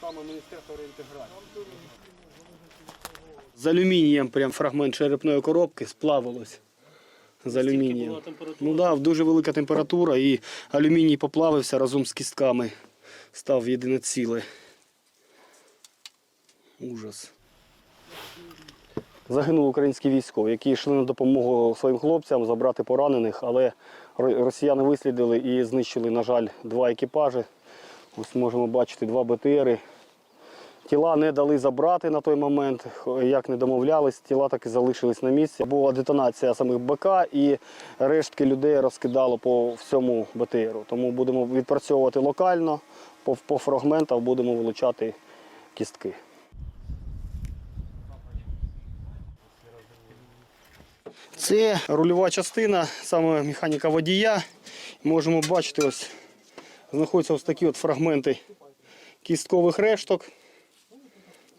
саме Міністерство реінтеграції. З алюмінієм прям фрагмент черепної коробки сплавилось. З алюмінієм. Ну так, да, дуже велика температура і алюміній поплавився разом з кістками. Став в єдине ціле. Ужас. Загинули українські військові, які йшли на допомогу своїм хлопцям забрати поранених, але росіяни вислідили і знищили, на жаль, два екіпажі. Ось можемо бачити два БТРи. Тіла не дали забрати на той момент, як не домовлялись, тіла так і залишились на місці. Була детонація самих БК і рештки людей розкидало по всьому БТРу. Тому будемо відпрацьовувати локально, по, по фрагментах будемо вилучати кістки. Це рульова частина, саме механіка водія. Можемо бачити, ось знаходяться ось такі от фрагменти кісткових решток.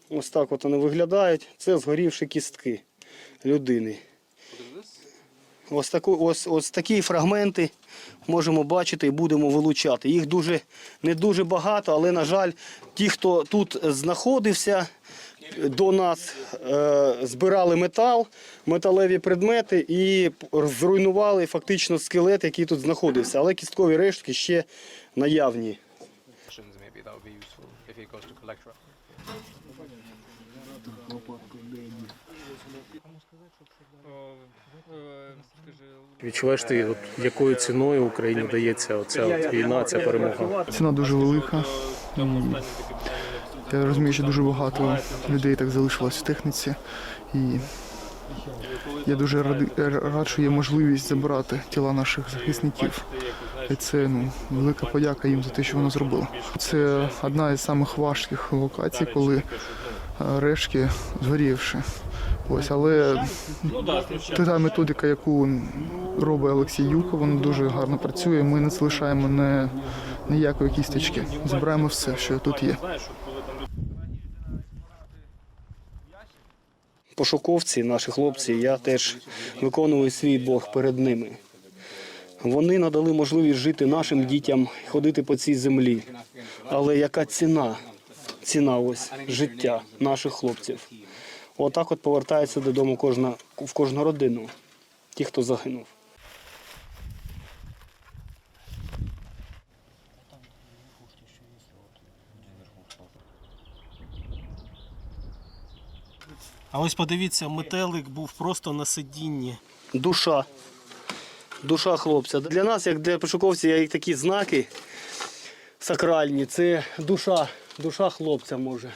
Ось так от вони виглядають. Це згорівші кістки людини. Ось, таку, ось, ось такі фрагменти можемо бачити і будемо вилучати. Їх дуже, не дуже багато, але, на жаль, ті, хто тут знаходився до нас, е, збирали метал, металеві предмети і зруйнували фактично скелет, який тут знаходився. Але кісткові рештки ще наявні. Відчуваєш ти, от, якою ціною Україні дається оця от війна, ця перемога? Ціна дуже велика. Я розумію, що дуже багато людей так залишилось в техніці. І я дуже рад, що є можливість забирати тіла наших захисників. І це ну, велика подяка їм за те, що вони зробили. Це одна із самих важких локацій, коли е, рештки згорівши. Ось, але та методика, яку робить Олексій Юрко, вона дуже гарно працює. Ми не залишаємо ніякої кісточки. Збираємо все, що тут є. пошуковці, наші хлопці, я теж виконую свій борг перед ними. Вони надали можливість жити нашим дітям, ходити по цій землі. Але яка ціна? Ціна ось життя наших хлопців. Отак от повертається додому кожна, в кожну родину, ті, хто загинув. А ось подивіться, метелик був просто на сидінні. Душа. Душа хлопця. Для нас, як для пошуковців, є такі знаки сакральні. Це душа, душа хлопця може.